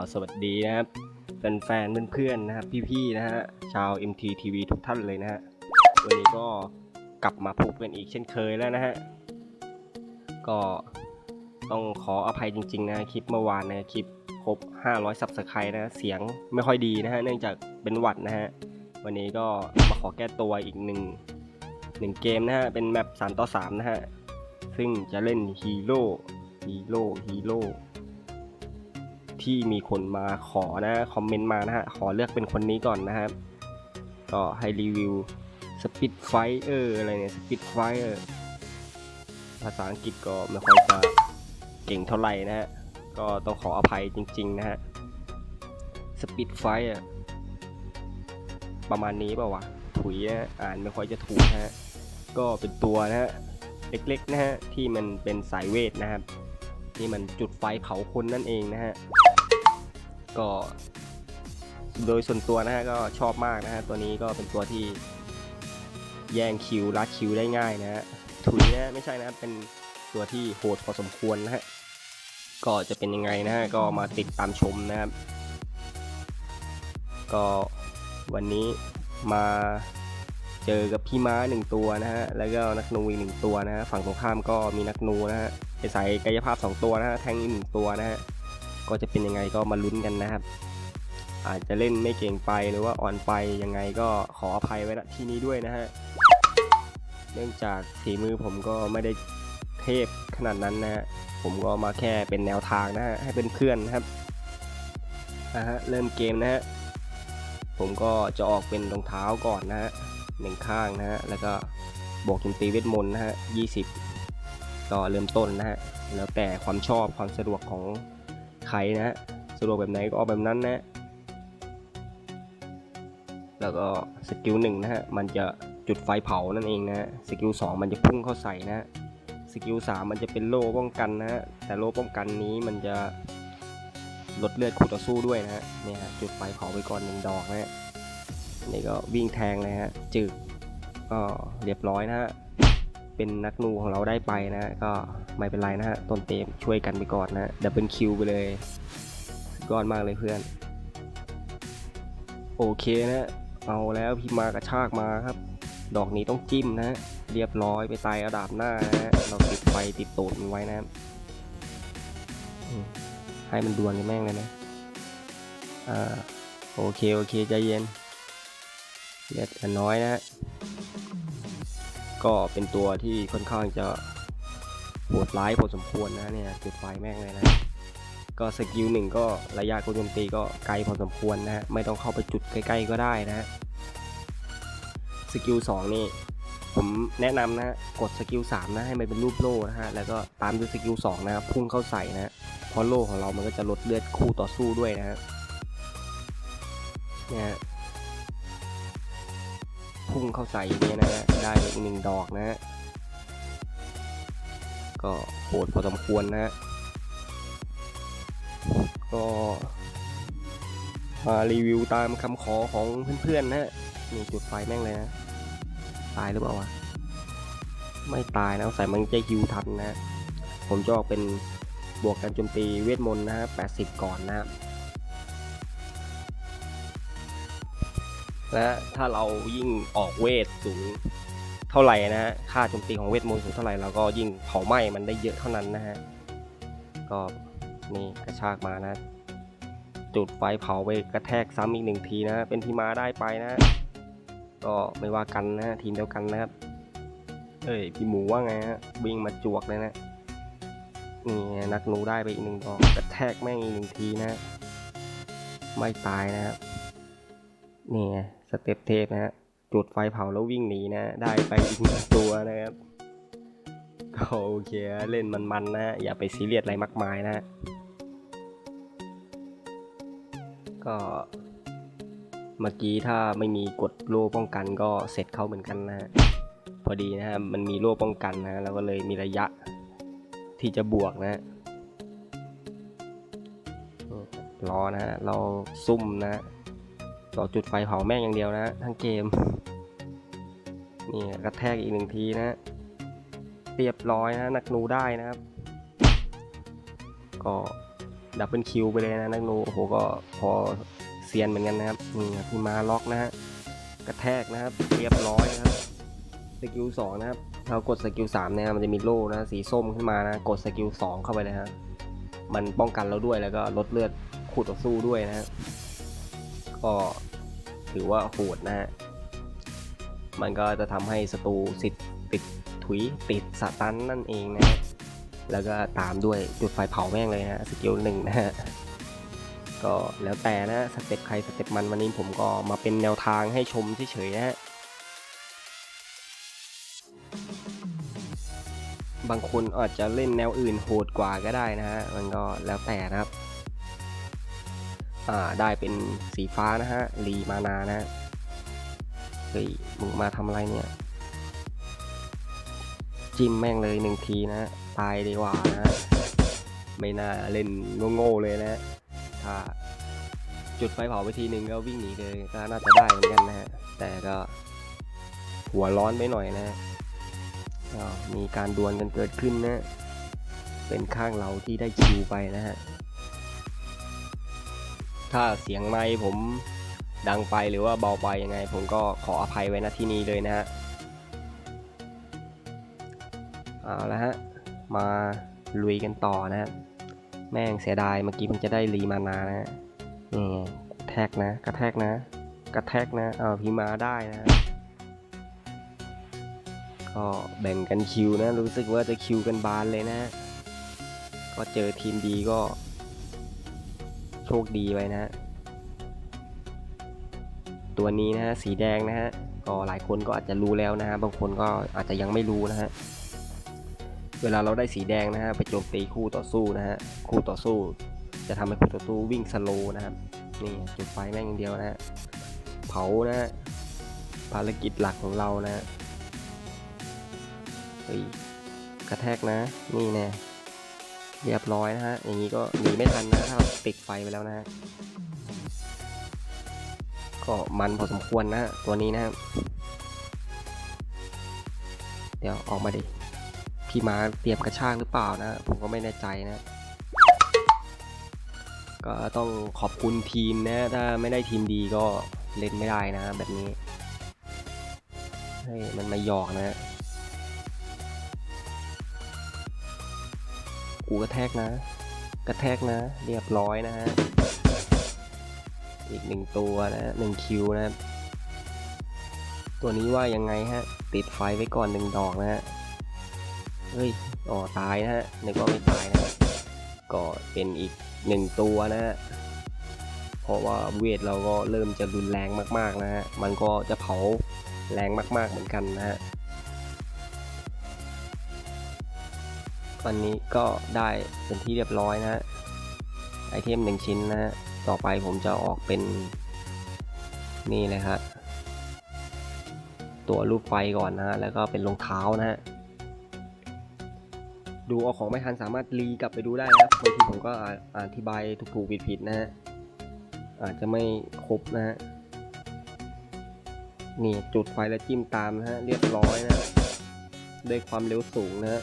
าวสวัสดีนะครับแฟนๆเพื่อนๆนะครับพี่ๆนะฮะชาว MTTV ทุกท่านเลยนะฮะวันนี้ก็กลับมาพบกันอีกเช่นเคยแล้วนะฮะก็ต้องขออภัยจริงๆนะคลิปเมื่อวานนะคลิปครบ 500ซับสไครต์นะเสียงไม่ค่อยดีนะฮะเนื่องจากเป็นหวัดนะฮะวันนี้ก็มาขอแก้ตัวอีกหนึ่งหนึ่งเกมนะฮะเป็นแมป3ต่อ3นะฮะซึ่งจะเล่นฮีโร่ฮีโร่ฮีโร่ ที่มีคนมาขอนะคอมเมนต์มานะฮะขอเลือกเป็นคนนี้ก่อนนะครับก็ให้รีวิวสปิดไฟเออร์อะไรเนี่ยสปิดไฟเออร์ภาษาอังกฤษก็ไม่ค่อยจะเก่งเท่าไหร่นะฮะก็ต้องขออภัยจริงๆนะฮะสปิดไฟอะประมาณนี้เปล่าวะถุยนะอ่านไม่ค่อยจะถูกนะฮะก็เป็นตัวนะฮะเล็กๆนะฮะที่มันเป็นสายเวทนะครับที่มันจุดไฟเผาคนนั่นเองนะฮะ ก็ โดยส่วนตัวนะฮะก็ชอบมากนะฮะตัวนี้ก็เป็นตัวที่แย่งคิวลัดคิวได้ง่ายนะฮะถุยนะไม่ใช่นะเป็นตัวที่โหดพอสมควรนะฮะก็จะเป็นยังไงนะฮะก็มาติดตามชมนะครับ ก็วันนี้มาเจอกับพี่ม้าหนึ่งตัวนะฮะแล้วก็นักนูอีกหนึ่งตัวนะฮะฝั่งตรงข้ามก็มีนักนูนะฮะไปใส่กายภาพสองตัวนะฮะแทงอีกหนึ่งตัวนะฮะ ก็จะเป็นยังไงก็มาลุ้นกันนะครับ อาจจะเล่นไม่เก่งไปหรือว่าอ่อนไปยังไงก็ขออภัยไว้ณที่นี้ด้วยนะฮะเนื่องจากฝีมือผมก็ไม่ได้เทพขนาดนั้นนะฮะผมก็มาแค่เป็นแนวทางนะฮะให้เป็นเพื่อนนะครับนะฮะเริ่มเกมนะฮะผมก็จะออกเป็นรองเท้าก่อนนะฮะหนึ่งข้างนะฮะแล้วก็บวกโจมตีเวทมนต์นะฮะยี่สิบก็เริ่มต้นนะฮะแล้วแต่ความชอบความสะดวกของ ใครนะฮะสะดวกแบบไหนก็ออกแบบนั้นนะฮะแล้วก็สกิลหนึ่งนะฮะมันจะจุดไฟเผานั่นเองนะฮะสกิลสองมันจะพุ่งเข้าใส่นะฮะสกิลสามมันจะเป็นโล่ป้องกันนะฮะแต่โล่ป้องกันนี้มันจะลดเลือดคู่ต่อสู้ด้วยนะฮะเนี่ยฮะจุดไฟเผาไปก่อนหนึ่งดอกนะฮะนี่ก็วิ่งแทงเลยฮะจึกก็เรียบร้อยนะฮะ เป็นนักนูของเราได้ไปนะฮะก็ไม่เป็นไรนะฮะต้นเต็มช่วยกันไปก่อนนะดับเบิลคิวไปเลยสุดยอดมากเลยเพื่อน โอเคนะเอาแล้วพี่มากระชากมาครับ ดอกนี้ต้องจิ้มนะเรียบร้อยไปตายอาดาบหน้านะเราติดไฟติดตูดมันไว้นะให้มันดวลกันแม่งเลยนะอ่าโอเค โอเค ใจเย็นเลือดน้อยนะฮะ ก็เป็นตัวที่ค่อนข้างจะโหดร้ายพอสมควรนะเนี่ยจุดไฟแม่งเลยนะ ก็สกิลหนึ่งก็ระยะการโจมตีก็ไกลพอสมควรนะฮะไม่ต้องเข้าไปจุดใกล้ๆก็ได้นะฮะสกิลสองนี่ผมแนะนำนะกดสกิล3นะให้มันเป็นรูปโล่นะฮะแล้วก็ตามด้วยสกิล2นะพุ่งเข้าใส่นะเพราะโล่ของเรามันก็จะลดเลือดคู่ต่อสู้ด้วยนะฮะเนี่ย พุ่งเข้าใส่อย่างนี้นะฮะได้อีกหนึ่งดอกนะฮะก็โหดพอสมควรนะฮะก็มารีวิวตามคำขอของเพื่อนๆนะฮะนี่จุดไฟแม่งเลยนะ ตายหรือเปล่าวะไม่ตายนะใส่มันจะฮิวทันนะ ผมจะออกเป็นบวกการโจมตีเวทมนต์นะฮะ80 ก่อนนะ และถ้าเรายิ่งออกเวทสูงเท่าไหร่นะฮะค่าโจมตีของเวทมนต์สูงเท่าไหร่เราก็ยิ่งเผาไหม้มันได้เยอะเท่านั้นนะฮะก็นี่กระชากมานะ จุดไฟเผาไปกระแทกซ้ำอีกหนึ่งทีนะเป็นที่มาได้ไปนะ ก็ไม่ว่ากันนะทีมเดียวกันนะครับเอ้ยพี่หมูว่าไงฮะวิ่งมาจวกเลยนะนี่นักหนูได้ไปอีกหนึ่งดอกกระแทกแม่งอีกหนึ่งทีนะ ไม่ตายนะครับ นี่ไงสเต็ปเทพนะฮะจุดไฟเผาแล้ววิ่งหนีนะ ได้ไปอีกหนึ่งตัวนะครับก็โอเคเล่นมันๆนะฮะอย่าไปซีเรียสอะไรมากมายนะฮะก็เมื่อกี้ถ้าไม่มีกดโล่ป้องกันก็เสร็จเขาเหมือนกันนะฮะพอดีนะฮะมันมีโล่ป้องกันนะแล้วก็เลยมีระยะที่จะบวกนะฮะรอนะฮะเราซุ่มนะ อจุดไฟเผาแม่งอย่างเดียวนะทั้งเกม นี่กระแทกอีกหนึ่งทีนะเรียบร้อยนะนักนูได้นะครับ ก็ดับเบิลคิวไปเลยนะนักนูโอ้โหก็พอเซียนเหมือนกันนะครับนี่พี่มาล็อกนะฮะกระแทกนะครับ เรียบร้อยนะครับสกิลสองนะครับเรากดสกิลสามเนี่ยมันจะมีโล่นะสีส้มขึ้นมานะกดสกิลสองเข้าไปเลยฮะมันป้องกันเราด้วยแล้วก็ลดเลือดคู่ต่อสู้ด้วยนะฮะก็ ถือว่าโหดนะฮะ มันก็จะทำให้ศัตรูสิทธิ์ติดถุยติดสตันนั่นเองนะฮะแล้วก็ตามด้วยจุดไฟเผาแม่งเลยนะสกิลหนึ่งนะฮะ ก็แล้วแต่นะสเต็ปใครสเต็ปมันวันนี้ผมก็มาเป็นแนวทางให้ชมเฉยๆนะฮะบางคนอาจจะเล่นแนวอื่นโหดกว่าก็ได้นะฮะ มันก็แล้วแต่นะครับ อ่าได้เป็นสีฟ้านะฮะรีมานานะฮะเฮ้ยมึงมาทำอะไรเนี่ย จิ้มแม่งเลยหนึ่งทีนะ ตายดีกว่านะ ไม่น่าเล่นโง่ๆเลยนะถ้าจุดไฟเผาไปทีหนึ่งก็วิ่งหนีเลยก็น่าจะได้เหมือนกันนะฮะ แต่ก็หัวร้อนไปหน่อยนะก็มีการดวลกันเกิดขึ้นนะ เป็นข้างเราที่ได้คิวไปนะฮะ ถ้าเสียงไมค์ผมดังไปหรือว่าเบาไปยังไง ผมก็ขออภัยไว้ณที่นี้เลยนะฮะเอาละฮะมาลุยกันต่อนะฮะแม่งเสียดายเมื่อกี้มันจะได้รีมานานะฮะนี่แท็กนะ กระแทกนะ กระแทกนะเอาพีมาได้นะ ก็แบ่งกันคิวนะ รู้สึกว่าจะคิวกันบานเลยนะ ก็เจอทีมดีก็ ชคดีไปนะฮะตัวนี้นะฮะสีแดงนะฮะก็หลายคนก็อาจจะรู้แล้วนะฮะบางคนก็อาจจะยังไม่รู้นะฮะเวลาเราได้สีแดงนะฮะไปโจมตีคู่ต่อสู้นะฮะคู่ต่อสู้ จะทำให้คู่ต่อสู้วิ่งสโลนะครับนี่จุดไฟแม่งอย่างเดียวนะฮะเผานะฮะภารกิจหลักของเรานะฮะเฮ้ยกระแทกนะ นี่แน่ เรียบร้อยนะฮะ อย่างนี้ก็หนีไม่ทันนะถ้าติดไฟไปแล้วนะฮะ ก็มันพอสมควรนะฮะตัวนี้นะครับ เดี๋ยวออกมาดิ พี่มาเตรียมกระชากหรือเปล่านะ ผมก็ไม่แน่ใจนะ ก็ต้องขอบคุณทีมนะ ถ้าไม่ได้ทีมดีก็เล่นไม่ได้นะแบบนี้ เฮ้ยมันมาหยอกนะ กูกระแทกนะ กระแทกนะ เรียบร้อยนะฮะ อีกหนึ่งตัวนะหนึ่งคิวนะตัวนี้ว่ายังไงฮะ ติดไฟไว้ก่อนหนึ่งดอกนะฮะ เฮ้ย อ๋อ ตายนะฮะนึกว่าไม่ตายนะฮะก็เป็นอีกหนึ่งตัวนะฮะ เพราะว่าเวทเราก็เริ่มจะรุนแรงมากๆนะฮะ มันก็จะเผาแรงมากๆเหมือนกันนะฮะ วันนี้ก็ได้เป็นที่เรียบร้อยนะฮะไอเทมหนึ่งชิ้นนะฮะต่อไปผมจะออกเป็นนี่เลยครับตัวรูปไฟก่อนนะฮะแล้วก็เป็นรองเท้านะฮะดูเอาของไม่ทันสามารถรีกลับไปดูได้นะบางทีผมก็อธิบายถูกๆผิดๆนะฮะอาจจะไม่ครบนะฮะนี่จุดไฟแล้วจิ้มตามนะฮะเรียบร้อยนะด้วยความเร็วสูงนะฮะ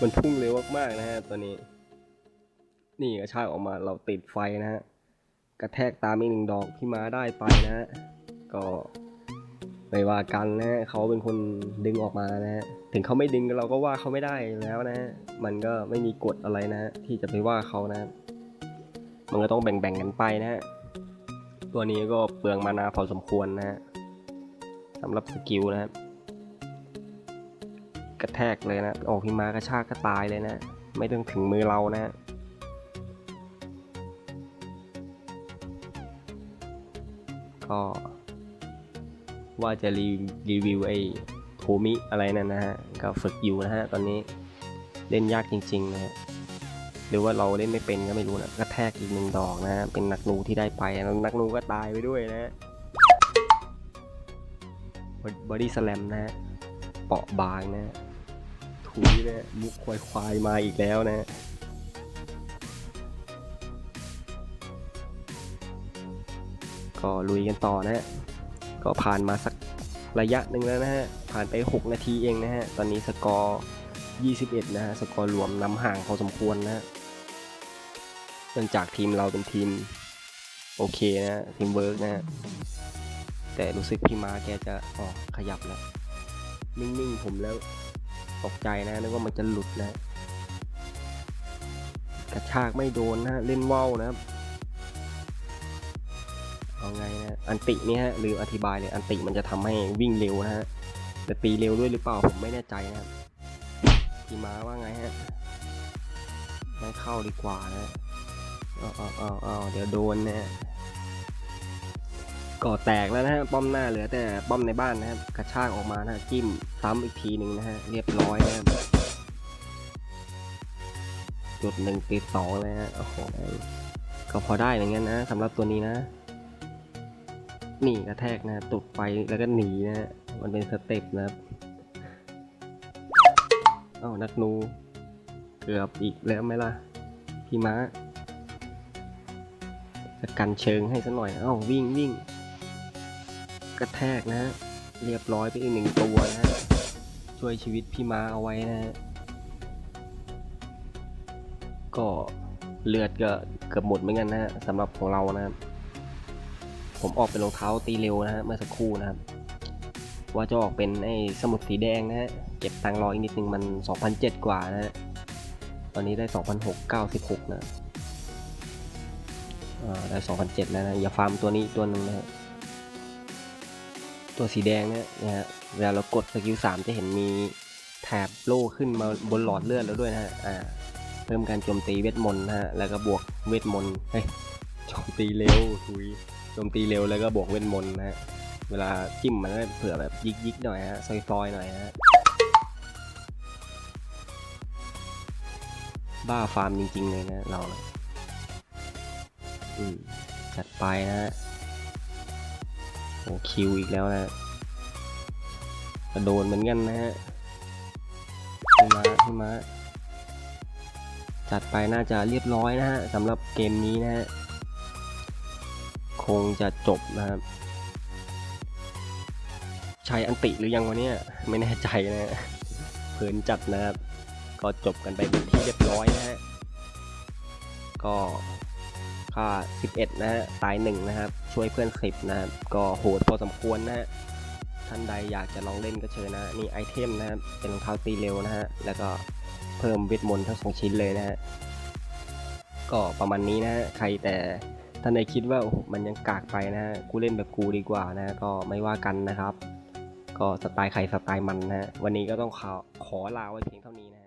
มันพุ่งเร็วมากๆนะฮะตัวนี้ นี่กระชากออกมาเราติดไฟนะฮะกระแทกตามอีกหนึ่งดอกที่ม้าได้ไปนะฮะก็ไม่ว่ากันนะฮะเขาเป็นคนดึงออกมานะฮะถึงเขาไม่ดึงเราก็ว่าเขาไม่ได้แล้วนะฮะมันก็ไม่มีกฎอะไรนะที่จะไปว่าเขานะมันก็ต้องแบ่งๆกันไปนะฮะตัวนี้ก็เปลืองมานาพอสมควรนะฮะสำหรับสกิลนะ กระแทกเลยนะออกพิมากระชากก็ตายเลยนะ ไม่ต้องถึงมือเรานะก็ว่าจะรีรีวิวไอ้โทมิอะไรนั่นนะฮะ ก็ฝึกอยู่นะฮะ ตอนนี้เล่นยากจริง ๆ นะฮะ หรือว่าเราเล่นไม่เป็นก็ไม่รู้นะกระแทกอีกหนึ่งดอกนะฮะ เป็นนักนูที่ได้ไปแล้วนักนูก็ตายไปด้วยนะฮะบอดี้สแลมนะฮะ เปาะบางนะฮะ ถุยนะฮะมุกควายควายมาอีกแล้วนะฮะก็ลุยกันต่อนะฮะก็ผ่านมาสักระยะหนึ่งแล้วนะฮะผ่านไป 6 นาทีเองนะฮะตอนนี้สกอร์ 21 นะฮะสกอร์รวมนำห่างพอสมควรนะฮะเนื่องจากทีมเราเป็นทีมโอเคนะฮะทีมเวิร์กนะฮะแต่รู้สึกพี่มาแกจะอ๋อขยับแล้ว นิ่งๆผมแล้ว ตกใจนะนึกว่ามันจะหลุดนะ กระชากไม่โดนนะเล่นว่าวนะครับเอาไงนะอันตินี่ฮะลืมอธิบายเลยอันติมันจะทำให้วิ่งเร็วนะฮะแต่ตีเร็วด้วยหรือเปล่าผมไม่แน่ใจนะครับพี่ม้าว่าไงฮะไม่เข้าดีกว่านะเอาเอาเอาเอาเดี๋ยวโดนนะ ก่อแตกแล้วนะฮะป้อมหน้าเหลือแต่ป้อมในบ้านนะครับกระชากออกมานะฮะจิ้มซ้ำอีกทีหนึ่งนะฮะเรียบร้อยนะครับจุดหนึ่งติดสองเลยฮะโอ้โหก็พอได้เหมือนกันนะสำหรับตัวนี้นะหนีกระแทกนะตกไปแล้วก็หนีนะ มันเป็นสเต็ปนะครับอ้านักนู เกือบอีกแล้วไหมล่ะ พี่ม้าจะกันเชิงให้สัหน่อยเอ้าวิ่งวิ่ง กระแทกนะฮะเรียบร้อยไปอีกหนึ่งตัวนะฮะช่วยชีวิตพี่ม้าเอาไว้นะฮะก็เลือดก็เกือบหมดเหมือนกันนะฮะสำหรับของเรานะครับผมออกเป็นรองเท้าตีเร็วนะฮะเมื่อสักครู่นะครับ ว่าจะออกเป็นไอ้สมุดสีแดงนะฮะเก็บตังค์รออีกนิดนึงมัน 2,007 กว่านะฮะตอนนี้ได้ 2,696 นะอ่าได้ 2,007 แล้วนะ อย่าฟาร์มตัวนี้ตัวหนึ่งนะฮะ ตัวสีแดงเนี่ยนะฮะเวลาเรากดสกิล3จะเห็นมีแถบโล่ขึ้นมาบนหลอดเลือดแล้วด้วยนะฮะอ่าเพิ่มการโจมตีเวทมนต์นะฮะแล้วก็บวกเวทมนต์เฮ้ยโจมตีเร็วทุยโจมตีเร็วแล้วก็บวกเวทมนต์นะฮะเวลาจิ้มมันก็เผื่อแบบยิกยิกๆหน่อยฮะซอยซอยๆหน่อยฮะบ้าฟาร์มจริงๆเลยนะเราอืมจัดไปนะฮะ โอ้คิวอีกแล้วนะกระโดนเหมือนกันนะฮะพี่มาพี่มาจัดไปน่าจะเรียบร้อยนะฮะสำหรับเกมนี้นะฮะคงจะจบนะครับใช้อันติหรือยังวะเนี่ยไม่แน่ใจนะฮะเพลินจัดนะครับ ก็จบกันไปเป็นที่เรียบร้อยนะฮะก็ ค่า11 นะฮะตาย1นะครับ ช่วยเพื่อน10นะครับ ก็โหดพอสมควรนะฮะท่านใดอยากจะลองเล่นก็เชิญนะนี่ไอเทมนะครับเป็นรองเท้าตีเร็วนะฮะแล้วก็เพิ่มเวทมนต์ทั้งสองชิ้นเลยนะฮะก็ประมาณนี้นะฮะใครแต่ท่านใดคิดว่าโอ้มันยังกากไปนะฮะกูเล่นแบบกูดีกว่านะก็ไม่ว่ากันนะครับ ก็สไตล์ใครสไตล์มันนะฮะวันนี้ก็ต้องขอขอลาไว้เพียงเท่านี้นะ